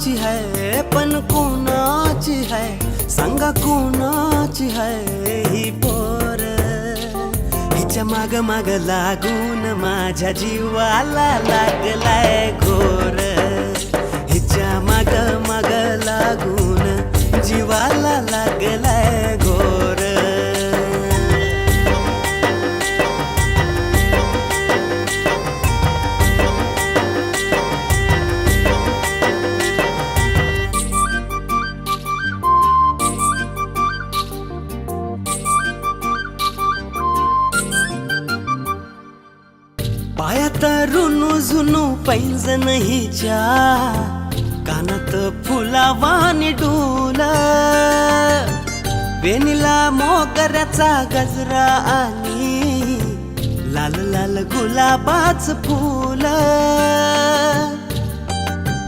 कोणाची है? पण कोणाची है? सांगा कोणाची है ही पोर? हिच्या माग माग लागून माझ्या जीवाला लागलाय घोर. हिच्या माग माग लागून जीवाला लागलाय पायात रुनू झुनू पैंजण हिच्या कानात फुलावानी डोल. वेणीला मोगऱ्याचा गजरा आणि लाल लाल गुलाबाच फुल.